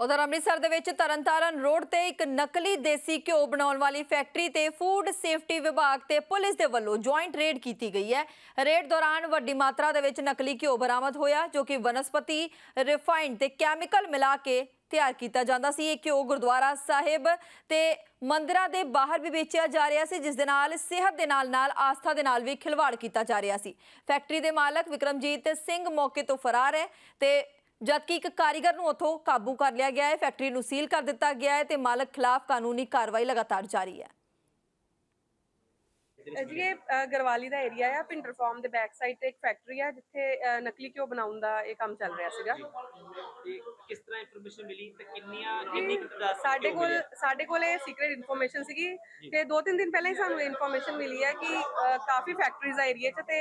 ਉਧਰ ਅੰਮ੍ਰਿਤਸਰ ਦੇ ਵਿੱਚ ਤਰਨਤਾਰਨ ਰੋਡ ਤੇ ਇੱਕ ਨਕਲੀ ਦੇਸੀ ਘਿਓ ਬਣਾਉਣ ਵਾਲੀ ਫੈਕਟਰੀ ਤੇ ਫੂਡ ਸੇਫਟੀ ਵਿਭਾਗ ਤੇ ਪੁਲਿਸ ਦੇ ਵੱਲੋਂ ਜੁਆਇੰਟ ਰੇਡ ਕੀਤੀ ਗਈ ਹੈ। ਰੇਡ ਦੌਰਾਨ ਵੱਡੀ ਮਾਤਰਾ ਦੇ ਵਿੱਚ ਨਕਲੀ ਘਿਓ ਬਰਾਮਦ ਹੋਇਆ, ਜੋ ਕਿ ਵਨਸਪਤੀ ਰਿਫਾਈਨਡ ਤੇ ਕੈਮੀਕਲ ਮਿਲਾ ਕੇ ਤਿਆਰ ਕੀਤਾ ਜਾਂਦਾ ਸੀ। ਇਹ ਘਿਓ ਗੁਰਦੁਆਰਾ ਸਾਹਿਬ ਤੇ ਮੰਦਰਾਂ ਦੇ ਬਾਹਰ ਵੀ ਵੇਚਿਆ ਜਾ ਰਿਹਾ ਸੀ, ਜਿਸ ਦੇ ਨਾਲ ਸਿਹਤ ਦੇ ਨਾਲ ਨਾਲ ਆਸਥਾ ਦੇ ਨਾਲ ਵੀ ਖਿਲਵਾੜ ਕੀਤਾ ਜਾ ਰਿਹਾ ਸੀ। ਫੈਕਟਰੀ ਦੇ ਮਾਲਕ ਵਿਕਰਮਜੀਤ ਸਿੰਘ ਮੌਕੇ ਤੋਂ ਫਰਾਰ ਹੈ ਤੇ ਜਦਕਿ ਇੱਕ ਕਾਰੀਗਰ ਨੂੰ ਉੱਥੋਂ ਕਾਬੂ ਕਰ ਲਿਆ ਗਿਆ ਹੈ ਫੈਕਟਰੀ ਨੂੰ ਸੀਲ ਕਰ ਦਿੱਤਾ ਗਿਆ ਹੈ ਤੇ ਮਾਲਕ ਖਿਲਾਫ ਕਾਨੂੰਨੀ ਕਾਰਵਾਈ ਲਗਾਤਾਰ ਜਾਰੀ ਹੈ ਜੀ ਇਹ ਗਰਵਾਲੀ ਦਾ ਏਰੀਆ ਆ ਪਿੰਡਰ ਫਾਰਮ ਦੇ ਬੈਕ ਸਾਈਡ ਤੇ ਇੱਕ ਫੈਕਟਰੀ ਆ ਜਿੱਥੇ ਨਕਲੀ ਘਿਓ ਬਣਾਉਣ ਦਾ ਇਹ ਕੰਮ ਚੱਲ ਰਿਹਾ ਸੀਗਾ ਕਿਸ ਤਰ੍ਹਾਂ ਇਨਫੋਰਮੇਸ਼ਨ ਮਿਲੀ ਤੇ ਕਿੰਨੀਆਂ ਕਿੰਨੀ ਕੁ ਤਾਦਾਦ ਸਾਡੇ ਕੋਲ? ਸਾਡੇ ਕੋਲ ਇਹ ਸੀਕ੍ਰੀਟ ਇਨਫੋਰਮੇਸ਼ਨ ਸੀਗੀ ਤੇ ਦੋ ਤਿੰਨ ਦਿਨ ਪਹਿਲਾਂ ਹੀ ਸਾਨੂੰ ਇਨਫੋਰਮੇਸ਼ਨ ਮਿਲੀ ਹੈ ਕਿ ਕਾਫੀ ਫੈਕਟਰੀਜ਼ ਆ ਏਰੀਆ 'ਚ ਤੇ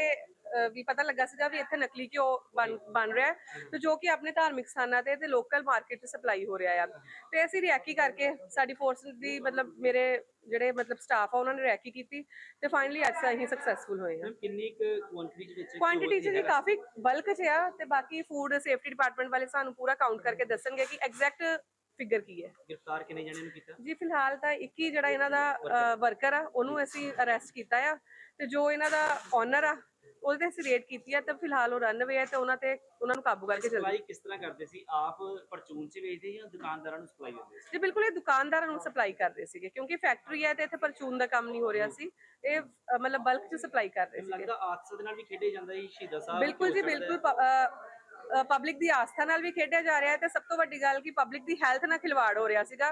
ਵੀ ਪਤਾ ਲੱਗਾ ਸੀਗਾ ਵੀ ਇੱਥੇ ਨਕਲੀ ਘਿਓ ਬਣ ਬਣ ਰਿਹਾ ਹੈ। ਤੇ ਜੋ ਕਿ ਆਪਣੇ ਧਾਰਮਿਕ ਸਥਾਨਾਂ ਤੇ ਤੇ ਲੋਕਲ ਮਾਰਕੀਟ 'ਚ ਸਪਲਾਈ ਹੋ ਰਿਹਾ ਆ। ਤੇ ਅਸੀਂ ਰੈਕੀ ਕਰਕੇ ਸਾਡੀ ਫੋਰਸ ਦੀ ਮਤਲਬ ਮੇਰੇ ਜਿਹੜੇ ਮਤਲਬ ਸਟਾਫ ਆ ਉਹਨਾਂ ਨੇ ਰੈਕੀ ਕੀਤੀ ਤੇ ਫਾਈਨਲੀ ਅੱਜ ਅਸੀਂ ਸਕਸੈਸਫੁਲ ਹੋਏ ਹਾਂ। ਕਿੰਨੀ ਕੁ ਕੁਆਂਟੀਟੀ ਚ ਵਿੱਚ ਕੁਆਂਟੀਟੀ ਚ ਜੀ? ਕਾਫੀ ਬਲਕ ਚ ਆ ਤੇ ਬਾਕੀ ਫੂਡ ਸੇਫਟੀ ਡਿਪਾਰਟਮੈਂਟ ਵਾਲੇ ਸਾਨੂੰ ਪੂਰਾ ਕਾਊਂਟ ਕਰਕੇ ਦੱਸਣਗੇ ਕਿ ਐਗਜ਼ੈਕਟ ਫਿਗਰ ਕੀ ਹੈ। ਗ੍ਰਿਫਤਾਰ ਕਿੰਨੇ ਜਣਿਆਂ ਨੂੰ ਕੀਤਾ? ਜੀ ਫਿਲਹਾਲ ਤਾਂ ਇੱਕ ਹੀ ਜਿਹੜਾ ਇਹਨਾਂ ਦਾ ਵਰਕਰ ਆ ਉਹਨੂੰ ਅਸੀਂ ਅਰੈਸਟ ਕੀਤਾ ਆ। ਤੇ ਜੋ ਇਹਨਾਂ ਦਾ ਓਨਰ ਆ ਉਹਦੇ ਤੇ ਅਸੀਂ ਕੀਤੀ ਆ ਤੇ ਫਿਲਹਾਲ ਉਹ ਰਨਵੇ ਆ ਤੇ ਉਹਨਾਂ ਤੇ ਉਹਨਾਂ ਨੂੰ ਕਾਬੂ ਕਰਕੇ ਸਪਲਾਈ ਜਲਦੀ ਕਿਸ ਤਰ੍ਹਾਂ ਕਰਦੇ ਸੀ? ਆਪ ਪਰਚੂਨ ਚ ਵੇਚਦੇ ਜਾਂ ਦੁਕਾਨਦਾਰਾਂ ਨੂੰ ਸਪਲਾਈ ਦਿੰਦੇ ਸੀ? ਜੀ ਬਿਲਕੁਲ ਇਹ ਦੁਕਾਨਦਾਰਾਂ ਨੂੰ ਸਪਲਾਈ ਕਰਦੇ ਸੀਗੇ ਕਿਉਂਕਿ ਫੈਕਟਰੀ ਹੈ ਤੇ ਇੱਥੇ ਪਰਚੂਨ ਦਾ ਕੰਮ ਨਹੀਂ ਹੋ ਰਿਹਾ ਸੀ। ਇਹ ਅ, ਮਤਲਬ ਬਲਕ ਚ ਸਪਲਾਈ ਕਰ ਰਹੇ ਮੈਨੂੰ ਸੀਗੇ। ਲੱਗਦਾ ਆਦਤ ਦੇ ਨਾਲ ਵੀ ਖੇਡੇ ਜਾਂਦਾ ਸੀ ਸ਼ਹੀਦਾਂ ਸਾਹਿਬ ਬਿਲਕੁਲ ਜੀ ਬਿਲਕੁਲ ਪਬਲਿਕ ਦੀ ਆਸਥਾ ਨਾਲ ਵੀ ਖੇਡਿਆ ਜਾ ਰਿਹਾ ਹੈ ਤੇ ਸਭ ਤੋਂ ਵੱਡੀ ਗੱਲ ਕਿ ਪਬਲਿਕ ਦੀ ਹੈਲਥ ਨਾਲ ਖਿਲਵਾੜ ਹੋ ਰਿਹਾ ਸੀਗਾ।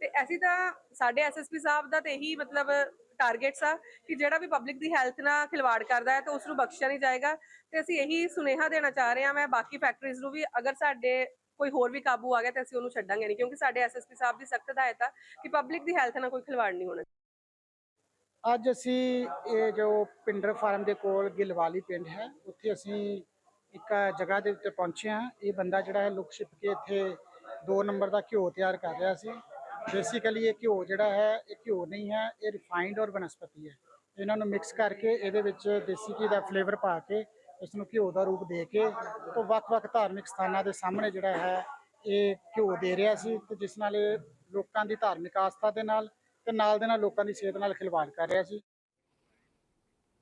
ਤੇ ਅਸੀਂ ਤਾਂ ਸਾਡੇ ਐਸਐਸਪੀ ਸਾਹਿਬ ਦਾ ਤੇ ਇਹੀ ਮਤਲਬ ਟਾਰਗੇਟਸ ਆ ਕਿ ਜਿਹੜਾ ਵੀ ਪਬਲਿਕ ਦੀ ਹੈਲਥ ਨਾਲ ਖਿਲਵਾੜ ਕਰਦਾ ਹੈ ਤਾਂ ਉਸ ਨੂੰ ਬਖਸ਼ਿਆ ਨਹੀਂ ਜਾਏਗਾ। ਤੇ ਅਸੀਂ ਇਹੀ ਸੁਨੇਹਾ ਦੇਣਾ ਚਾਹ ਰਹੇ ਹਾਂ, ਮੈਂ ਬਾਕੀ ਫੈਕਟਰੀਜ਼ ਨੂੰ ਵੀ ਅਗਰ ਸਾਡੇ ਕੋਈ ਹੋਰ ਵੀ ਕਾਬੂ ਆ ਗਿਆ ਤਾਂ ਅਸੀਂ ਉਹਨੂੰ ਛੱਡਾਂਗੇ ਨਹੀਂ, ਕਿਉਂਕਿ ਸਾਡੇ ਐਸਐਸਪੀ ਸਾਹਿਬ ਦੀ ਸਖਤ ਹਦਾਇਤ ਆ ਕਿ ਪਬਲਿਕ ਦੀ ਹੈਲਥ ਨਾਲ ਕੋਈ ਖਿਲਵਾੜ ਨਹੀਂ ਹੋਣਾ। ਅੱਜ ਅਸੀਂ ਇਹ ਜੋ ਪਿੰਡਰ ਫਾਰਮ ਦੇ ਕੋਲ ਗਿਲਵਾਲੀ ਪਿੰਡ ਹੈ, ਉੱਥੇ ਅਸੀਂ ਇੱਕ ਜਗ੍ਹਾ ਦੇ ਉੱਤੇ ਪਹੁੰਚੇ ਹਾਂ। ਇਹ ਬੰਦਾ ਜਿਹੜਾ ਹੈ ਲੁਕ ਛਿਪ ਕੇ ਇੱਥੇ 2 ਨੰਬਰ ਦਾ ਘਿਓ ਤਿਆਰ ਕਰ ਰਿਹਾ ਸੀ। ਬੇਸਿਕਲੀ ਇਹ ਘਿਓ ਜਿਹੜਾ ਹੈ, ਇਹ ਘਿਓ ਨਹੀਂ ਹੈ, ਇਹ ਰਿਫਾਈਨਡ ਔਰ ਬਨਸਪਤੀ ਹੈ। ਇਹਨਾਂ ਨੂੰ ਮਿਕਸ ਕਰਕੇ ਇਹਦੇ ਵਿੱਚ ਦੇਸੀ ਘੀ ਦਾ ਫਲੇਵਰ ਪਾ ਕੇ ਇਸ ਨੂੰ ਘਿਓ ਦਾ ਰੂਪ ਦੇ ਕੇ ਤੋਂ ਵੱਖ-ਵੱਖ ਧਾਰਮਿਕ ਸਥਾਨਾਂ ਦੇ ਸਾਹਮਣੇ ਜਿਹੜਾ ਹੈ, ਇਹ ਘਿਓ ਦੇ ਰਿਹਾ ਸੀ ਤੇ ਜਿਸ ਨਾਲ ਇਹ ਲੋਕਾਂ ਦੀ ਧਾਰਮਿਕ ਆਸਥਾ ਦੇ ਨਾਲ ਤੇ ਨਾਲ ਦੇ ਨਾਲ ਲੋਕਾਂ ਦੀ ਸਿਹਤ ਨਾਲ ਖਿਲਵਾੜ ਕਰ ਰਿਹਾ ਸੀ।